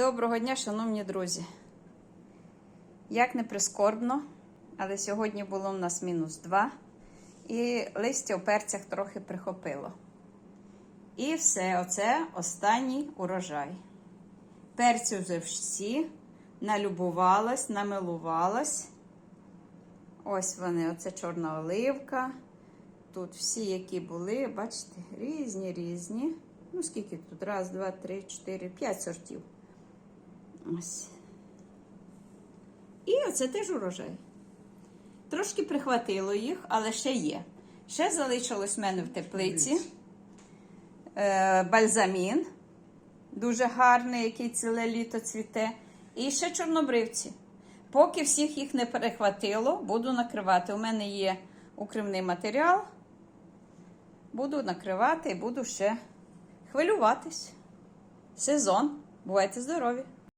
Доброго дня, шановні друзі. Як не прискорбно, але сьогодні було в нас мінус 2, і листя у перцях трохи прихопило. І все, оце останній урожай. Перці вже всі налюбувалась, намилувалась. Ось вони, оце чорна оливка. Тут всі, які були, бачите, різні, різні. Ну, скільки тут? Раз, два, три, чотири, п'ять сортів. Ось. І оце теж урожай. Трошки прихватило їх, але ще є. Ще залишилось в мене в теплиці е, бальзамін. Дуже гарний, який ціле літо цвіте. І ще чорнобривці. Поки всіх їх не перехватило, буду накривати. У мене є укривний матеріал. Буду накривати і буду ще хвилюватись. Сезон. Бувайте здорові!